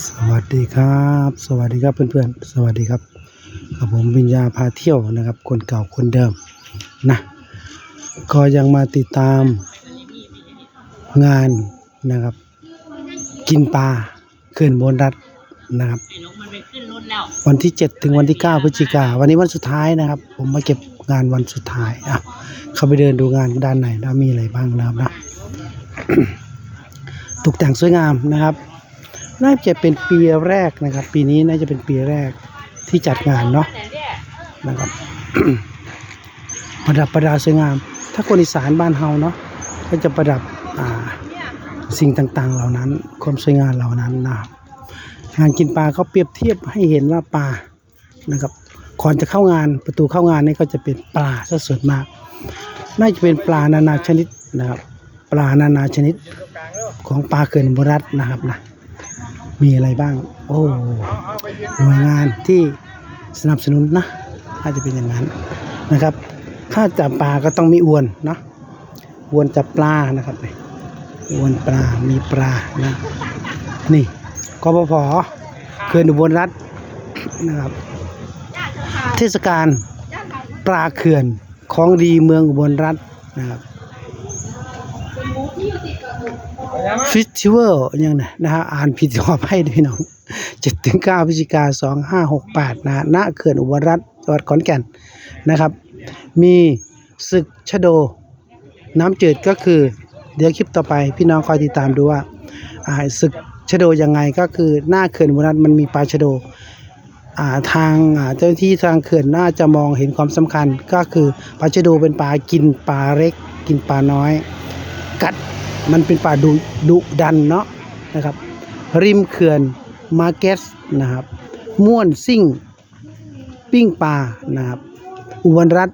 สวัสดีครับ สวัสดีครับเพื่อนๆ สวัสดีครับกับผมวิญญาพาเที่ยวนะครับ คนเก่าคนเดิมนะก็ยังมาติดตามงานนะครับ กินปลาเขื่อนบนรัฐนะครับ วันไปขึ้นรถแล้ววันที่ 7 ถึงวันที่ 9พฤศจิกาวันนี้วันสุดท้ายนะครับ ผมมาเก็บงานวันสุดท้ายอะเข้าไปเดินดูงานด้านในนะมีอะไรบ้างนะครับนะตกแต่งสวยงามนะครับ น่าจะเป็นปีแรกนะครับ ปีนี้น่าจะเป็นปีแรกที่จัดงานเนาะนะครับประดับประดาสวยงาม ถ้าคนอีสานบ้านเฮาเนาะก็จะประดับอ่าสิ่งต่างๆ เหล่านั้น ความสวยงามเหล่านั้นนะครับงานกินปลาเขาเปรียบเทียบให้เห็นว่าปลานะครับก่อนจะเข้างานประตูเข้างานนี่ก็จะเป็นปลาซะส่วนมาก น่าจะเป็นปลานานาชนิดนะครับ ปลานานาชนิดของปลาเขื่อนบรัฐนะครับนะ มีอะไรบ้าง โอ้หน่วยงานที่สนับสนุนนะน่าจจะเป็นอย่างนั้นนะครับ ถ้าจับปลาก็ต้องมีอวนเนาะอวนจับปลานะครับนี่อวนปลา มีปลานะนี่กปพเขื่อนอุบลรัฐนะครับ เทศกาลปลาเขื่อนของดีเมืองอุบลรัฐนะครับ ฟิสติวัลยังไงนะฮะอ่านผิดขอให้ด้วยพี่น้องเจ็ดถึงเก้าพฤศจิกาสองห้าหกแปดนะณเขื่อนอุบลรัฐจังหวัดขอนแก่นนะครับ มีศึกชะโด น้ำจืดก็คือ เดี๋ยวคลิปต่อไปพี่น้องคอยติดตามดูว่าอ่าศึกชะโดยังไงก็คือหน้าเขื่อนอุบลรัฐมันมีปลาชะโดาทางเจ้าหน้าที่ทางเขื่อนน่าจะมองเห็นความสำคัญก็คือปลาชะโดเป็นปลากินปลาเล็ก กินปลาน้อย กัด มันเป็นป่าดุดุดันเนาะนะครับ ริมเขื่อนมาเก็ตนะครับ ม่วนซิ่ง ปิ้งปลานะครับ อุบลรัฐ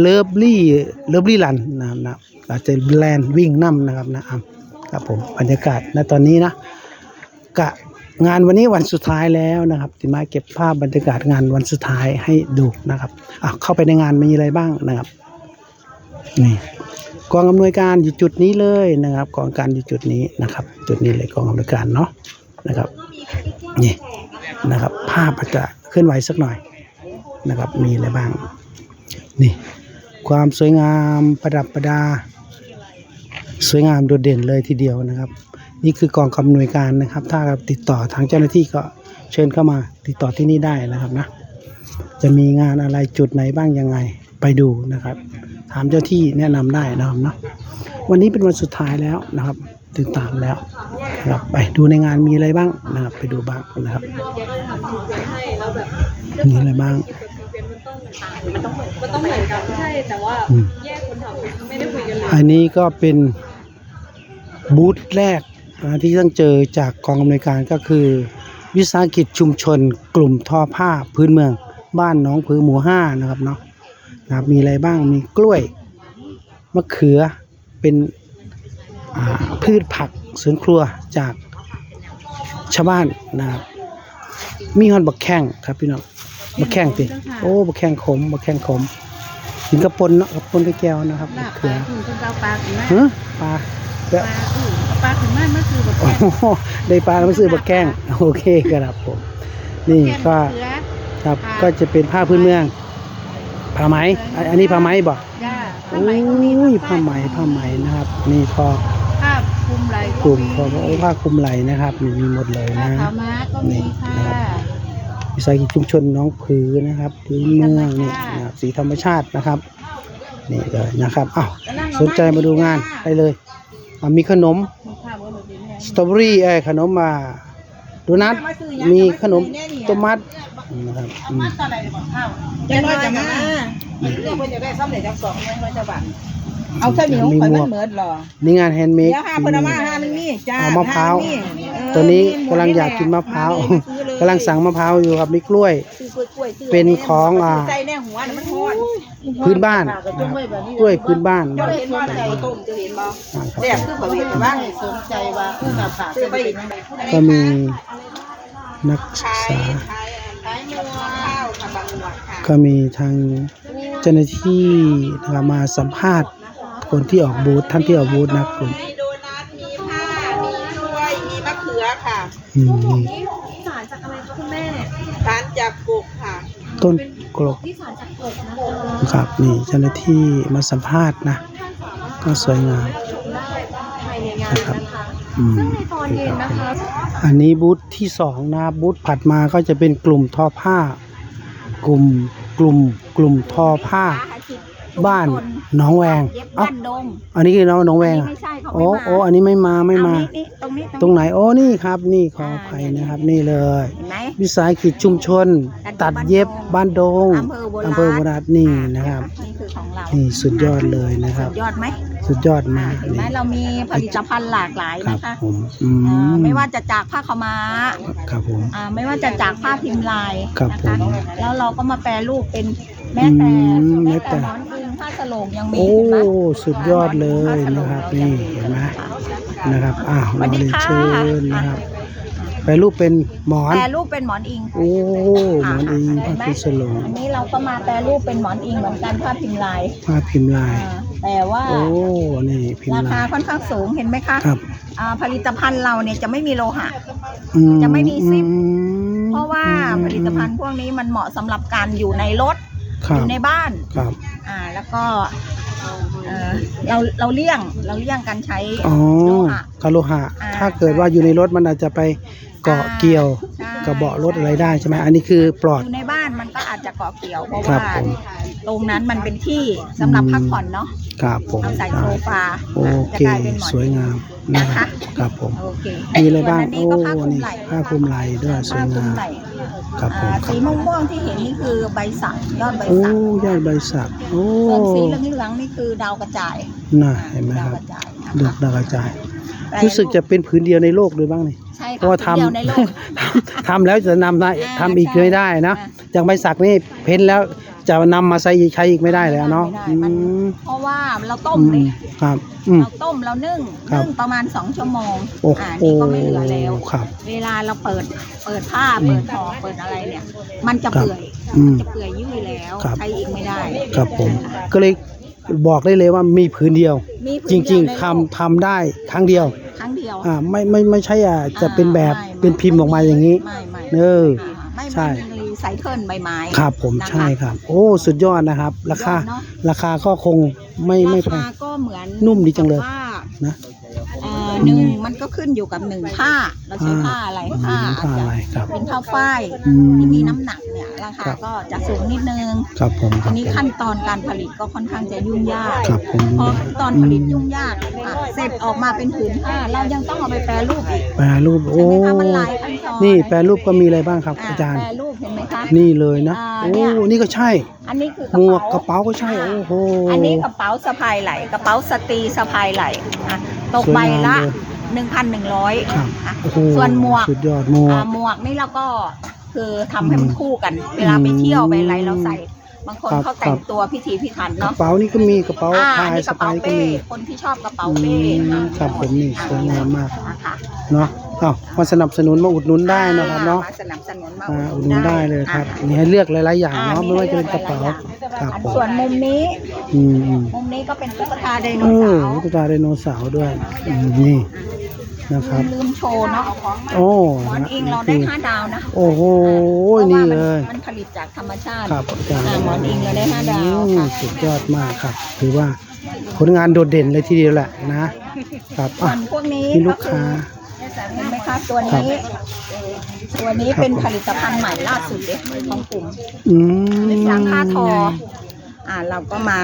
เลิฟลี่เลิฟลี่ลันนะครับนะอาจจะแลนด์วิ่งน้ำนะครับนะครับครับผมบรรยากาศณตอนนี้นะกะงานวันนี้วันสุดท้ายแล้วนะครับที่มาเก็บภาพบรรยากาศงานวันสุดท้ายให้ดูนะครับอะเข้าไปในงานมีอะไรบ้างนะครับนี่ กองอำนวยการอยู่จุดนี้เลยนะครับ กองการอยู่จุดนี้นะครับ จุดนี้เลยกองอำนวยการเนาะนะครับนี่นะครับ ภาพอาจจะเคลื่อนไหวสักหน่อยนะครับ มีอะไรบ้าง นี่ ความสวยงามประดับประดา สวยงามโดดเด่นเลยทีเดียวนะครับ นี่คือกองอำนวยการนะครับ ถ้าติดต่อทางเจ้าหน้าที่ก็เชิญเข้ามาติดต่อที่นี่ได้นะครับนะจะมีงานอะไรจุดไหนบ้างยังไงไปดูนะครับ ถามเจ้าที่แนะนำได้นะครับเนาะวันนี้เป็นวันสุดท้ายแล้วนะครับติดตามแล้วนะครับไปดูในงานมีอะไรบ้างนะครับไปดูบ้างนะครับมีอะไรบ้างมันต้องมันต้องเหมือนกันใช่แต่ว่าอืมแยกคนทำไม่ได้คุยกันเลยอันนี้ก็เป็นบูธแรกนะที่ต้องเจอจากกองอำนวยการก็คือ วิสาหกิจชุมชน กลุ่มทอผ้าพื้นเมือง บ้านหน้องผือหมู่ห้านะครับเนาะ นะครับ มีอะไรบ้างมีกล้วยมะเขือเป็นอ่าพืชผักสวนครัวจากชาวบ้านนะครับมีฮอนบักแข้งครับพี่น้องบักแข้งติโอ้บักแข้งขมบักแข้งขมกินกระปนเนาะกระปนกระแก้วนะครับลามะบปเขืลาอคือคนเอาปลาถึงมาฮะปลาปลาคือปลาถึงมาเมื่อคือแบบโอ้โหได้ปลาแล้วไม่ซื้อบักแก้งโอเคครับผมนี่ก็เสือครับก็จะเป็นผ้าพื้นเมือง ผ้าไหมอันอันนี้ผ้าไหมบอกจ้าโอ้ยผ้าไหมผ้าไหมนะครับ นี่ทอผ้าคลุมไหล่กลุ่มทอโอ้ผ้าคลุมไหล่นะครับนี่มีหมดเลยผ้านะขาวม้าก็มีนี่ค่ะนะครับวิสาหกิจชุมชนน้องผือนะครับพื้นเมืองนี่นะครับสีธรรมชาตินะครับ นี่เลยนะครับอ้าวสนใจมาดูงานได้เลยอะมีขนมผ้าบนหลังเนี่ยสตรอเบอรี่เอ้ยขนมมาโดนัทมีขนมต้มมั ดนะครับอืมตอนไหนจะบอกข้าวจะน้อยจะมาเรื่องมันจะได้ซ้ำเลยจังสองไม่น้อยจะบันเอาเส้นเหนียวไปมันเหมือนหรอนี่งานแฮนด์เมด เดี๋ยวหาเพิ่นเอามาหามันมีจ้าเอามะพร้าวหเตัวนี้กำลังอยากกินมะพร้าวกำลังสั่งมะพร้าวอยู่ครับมีกล้วย ซื้อกล้วยๆซื้เป็นของอ่าใส่แน่หัวน่ะมันฮ้อนพื้นบ้านนะครับกล้วยพื้นบ้านเจ้านะครับเห็นว่าใจต้มจะเห็นบ่อ่าครับแซ่บคือบ่เห็นแต่ว่าสนใจว่าเพิ่นขาซื้อไปอีกก็มีนักศึกษาขา ยขายมัวข้าวค่ะบางหมวดค่ะก็มีทางเจ้าหน้าที่นะครับมาสัมภาษณ์คนที่ออกบูธท่านที่ออกบูธนะครับผมมีโดนัทมีผ้า มีกล้วย มีมะเขืออค่ะอืมนี่นี่สารจากอะไรคะคุณแม่ทานจากกุกค่ะ ต้นกลกที่สารจากกบนะคะนะครับนี่เจ้าหน้าที่มาสัมภาษณ์นะ ก็สวยงาม ชมได้ภายในงานนะคะอืม ซึ่งในตอนเย็นนะคะ อันนี้บูธที่สองนะบูธผัดมาก็จะเป็นกลุ่มทอผ้า กลุ่มกลุ่มกลุ่มทอผ้า บ้านหน้องแวงเย็บเอ้าบ้านดงอันนี้คือน้องหน้องแวงอันอะนี้ไม่ใช่เขาโอ้ไม่มาโอ้อันนี้ไม่มาไม่มาเอนี่ตรงนี้ตรงไหนโอ้นี่ครับ นี่ขออภัยนะครับนี่เลยเห็นไหมวิสาหกิจชุมชน ตัดเย็บบ้านดงอำเภอโบราณอำเภอโบราณนี่นะครับนี่คือของเรานี่สุดยอดเลยนะคสุรับดยอดไหมสุดยอดอ่ามากเห็นไหมนี่เรามีผลิตภัณฑ์หลากหลายครับนะคะผมอืเอ่อมไม่ว่าจะจากผ้าขาวม้าครับผมอ่าไม่ว่าจะจากผ้าพิมพ์ลายครับนะผคะมแล้วเราก็มาแปรรูปเป็นแม้แต่อืมแม้แต่แม้แต่หมอนอิงผ้าสโลงยังมีโอ้เห็นไหมสุดยอดเลยนะครับนี่เห็นไหมนะครับอ้าวสวัเราสดีเรียนค่ะเชิญนะครับ ไปรูปเป็นหมอน แปรรูปเป็นหมอนอิงโอ้หมอนเองเห็ผ้านไหมพิสโลงอันนี้เราก็มาแปรรูปเป็นหมอนอิงเหมือนกันผ้าพิมพ์ลายผ้าพิมพ์ลาย อ่าแต่ว่าโอ้นี่พิมราพ์คาลาย ค่อนข้างสูงเห็นไหมคะครับ อ่าผลิตภัณฑ์เราเนี่ยจะไม่มีโลหะ อืจะไม่มีซิป อืมเพราะว่าผลิตภัณฑ์พวกนี้มันเหมาะสำหรับการอยู่ในรถคอรับยู่ในบ้าน ครับอ่าแล้วก็เอ่อเราเราเลี่ยงเราเลี่ยงการใช้อ๋อโลหะ คาโลหะ อ่า ถ้าเกิดว่าอยู่ในรถมันอาจจะไป เกาะอ่าเกี่ยวใช่กับเบาะรถอะไรได้ใช่ไหมอันนี้คือปลอด อยู่ในบ้านมันก็อาจจะเกาะเกี่ยว เพราะครัว่าบผมตรงนั้นมันเป็นที่สำหรับอืม พักผ่อนเนาะครับผมเอาใส่ได้โซฟาโอจะเคกลายเป็นหมอนสวยงามนะครับครับผมโอเคมีอะไรบ้างส่โอ้วนอันนี้ก็ผ้าคลุมนี่ไหล่ผ้าคลุมไหล่ด้วยสวผ้ายคลุงามมไหล่ครับผมอ่าครัสีบม่วงๆที่เห็นนี่คือใบสักยอดใบโอ้สักยอดใบสักโอ้ส่วนสีเหลืองๆนี่คือดาวกระจายน่ะเห็นไหมดาควรับกระจายนะดอคะกดาวกระจายแปรรู้สึกจะเป็นผืนเดียวในโลกด้วยบ้างนี่ใช่ เพค่ะราะว่าทผืนเดียวในโลกำทำแล้วจะนำได้อ่าทำอีกใช่ไม่ได้นะอ่าอย่างใบสักนี่เพ้นแล้วจะนำมาใช้ใช้อีกไม่ได้แล้วเนาะไม่ได้มัน อืมเพราะว่าเราต้มอืเลยมครับอืม เราต้มเรานึ่งครับ นึ่งประมาณสองชั่วโมงโอ้อ่าโหนี่ก็ไม่เหลือแล้ว ครับ เวลาเราเปิดเปิดผ้าเปิดห่อเปิดอะไรเนี่ย มันจะเปื่อยอืมจะเปื่อยยุ่ยแล้วครับ ใช้อีกไม่ได้ครับผม ก็เลย บอกได้เลยว่ามีผืนเดียว มีผืนจริงเดียวในๆโลกทำทำได้ครั้งเดียวครั้งเดียวอ่าไม่ไม่ไม่ใช่อะจะเป็นแบบอ่าไม่เป็นพิมพ์ออกมาอย่างนี้ ไม่ไม่เอออ่าไม่ใช่ไม่มีรีไซเคิลใบไม้ครับผมนะคะใช่ครับ โอ้สุดยอดนะครับ ราคาเนอะราคาก็คงไม่ไม่แพรางคาก็เหมือนนุ่มดีจังเลย ว่านะเอ่อ หนึ่งมันก็ขึ้นอยู่กับหนึ่งผ้า เราใช้ผ้าอะไรอืมผ้าผ้าอะไรครับเป็นผ้าฝ้ายอืมที่มีน้ำหนักเนี่ยราครัคาบก็จะสูงนิดนึงครับผมคอัรับนนี้ผมขั้นตอนการผลิตก็ค่อนข้างจะยุ่งยากครับผมพอขั้นตอนผลิตยุ่งยากอะ เสร็จออกมาเป็นผืนผ้าเรายังต้องเอาไปแปรรูปอีกแปรรูปใช่โอ้ไหมคะมันหลายขั้นตอนนี่แปรรูปก็มีอะไรบ้างครับอะอาจารย์ แปรรูปเห็นไหมคะ นี่เลยนะอ่าโอ้เนี่ย นี่ก็ใช่ อันนี้คือกหระมวกกเป๋าระเป๋าก็ใช่โอ้โห อันนี้กระเป๋าสะพายไหลกระเป๋าสตรีสะพายไหลอะตกใบละสวยงามเลย1,100ครับ อะโอ้โหส่วนหมวกสุดยอดหมวอ่ากหมวกนี่เราก็คือทำให้มันคู่กัน เวลาไปเที่ยวไปอะไรเราใส่ บางคนครับเขาแต่งตัวพิถีพิถันกระเนาะเป๋านี่ก็มีกระเป๋าอ่าพาอันยนี้กสะระเป๋าพายก็เป้มี คนที่ชอบกระเป๋าอืเป้มอะครับผมนี่สวยงามมาก นะคะเนาะอ้าวมาสนับสนุนมาอุดหนุนได้นะครับเนาะมาสนับสนุนมาอ่าอุดหนุนได้เลยครับอะมีให้เลือกหลายๆอย่างอ่เนาะไม่ว่าจะเป็นกระเป๋าหลยๆอย่งครับผมส่วนมุมนี้อืมอืมมุมนี้ก็เป็นตุ๊กตาไดโนโอ้เสาร์ตุ๊กตาไดโนเสาร์ด้วยอืมนี่ นะครับ ลืมโชว์เนาะโอ้หมอนอิงเราได้ห้าดาวนะโอ้โหเพราะนี่ว่ามัเลยมันผลิตจากธรรมชาติครับอาจารย์อ่าหมอนอิงเราได้ห้าดาวอืมค่ะ สุดยอดมากครับ ถือว่าผลงานโดดเด่นเลยทีเดียวแหละนะครับส่อะ วนพวกนี้มีลูก็กคืค้าอเห็นไหมคะตัวนี้ ตัวนี้ครับเป็นผมผลิตภัณฑ์ใหม่ล่าสุดเด็ของกลุ่มอืมจากผ้าทอ อ่าเราก็มา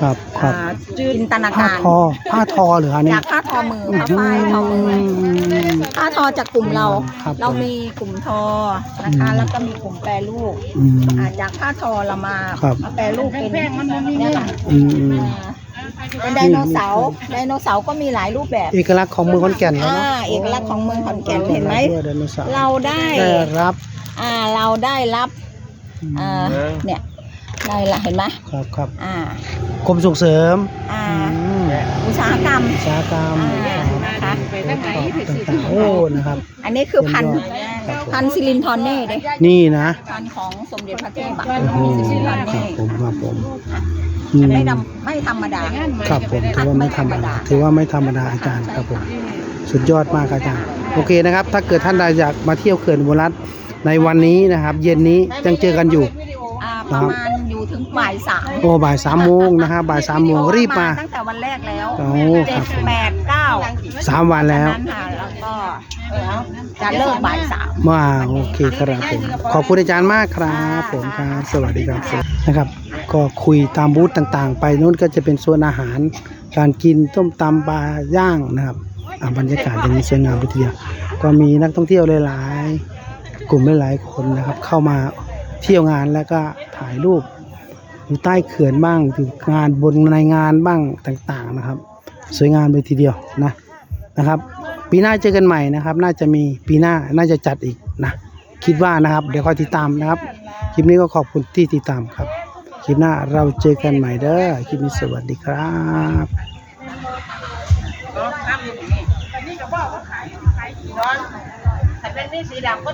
ครับครับอ่าจินตนาผ้าการทอผ้าทอเหรืออันนี้จากผ้าทอมือผ้าฝ้ายทอมือผ้าทอจากกลุ่มเรา ครับเรามีกลุ่มทอนะคะแล้วก็มีกลุ่มแปรรูปอืม อ่าจากผ้าทอเรามาครับ มาแปรรูปเป็นเนี่ยค่ะอืมอืมอ่าเป็นไดโนเสาร์ไดโนเสาร์ก็มีหลายรูปแบบเอกลักษณ์ของเมืองขอนแก่นแล้วอ่าเนาะเอกลักษณ์ของเมืองขอนแก่นเห็นไหมด้วยไดโนเสาร์เราได้ได้รับ อ่าเราได้รับอ่าเนี่ย ได้ละเห็นไหมครับครับอ่ากรมส่งเสริมอ่าอืมอุตสาหกรรม อุตสาหกรรมอ่านะคะต่างๆโอ้นะครับ อันนี้คือพันธุ์ครับผม พันธุ์ซิลินทอนเน่เด้นี่นะพันธุ์ของสมเด็จพระเทพอะโอ้โหซิลินทอนครัเน่บผมครับผมอืมไม่ดำไม่ธรรมดา ครับผมถือว่าไม่ธรรมดาถือว่าไม่ธรรมดาอาจารย์ครับผม สุดยอดมากครับอาจารย์โอเคนะครับ ถ้าเกิดท่านใดอยากมาเที่ยวเขื่อนอุบลรัฐในวันนี้นะครับ เย็นนี้ยังเจอกันอยู่อ่า ประมาณอยู่ถึงบ่ายสามโอ้บ่ายสามโมงนะครับบ่ายสามโมงรีบมาตั้งแต่วันแรกแล้วโอ้เจ็ครัดบผมแปดเก้าสามวันแล้วนั้นค่ะแล้วก็จะเลิกบ่ายสาม มาโอเคครับผมขอบคุณอาจารย์มากครับผมครับสวัสดีครับนะครับ ก็คุยตามบูธต่างๆ ไปนู้นก็จะเป็นโซนอาหาร การกินต้มตำปลาย่างนะครับอ่าบรรยากาศอย่างนี้สวยงามไปทีเดียวก็มีนักท่องเที่ยวหลายๆ กลุ่มหลายๆคนนะครับเข้ามา เที่ยวงานแล้วก็ถ่ายรูปอยู่ใต้เขื่อนบ้างอยู่งานบนในงานบ้างต่างๆนะครับ สวยงามไปทีเดียวนะนะครับ ปีหน้าเจอกันใหม่นะครับ น่าจะมีปีหน้าน่าจะจัดอีกนะคิดว่านะครับ เดี๋ยวคอยติดตามนะครับ คลิปนี้ก็ขอบคุณที่ติดตามครับ คลิปหน้าเราเจอกันใหม่เด้อคลิปนี้สวัสดีครับนนี้ก็บอกว่าขายขายกี่ร้อนแต่เป็นนี่สีดำ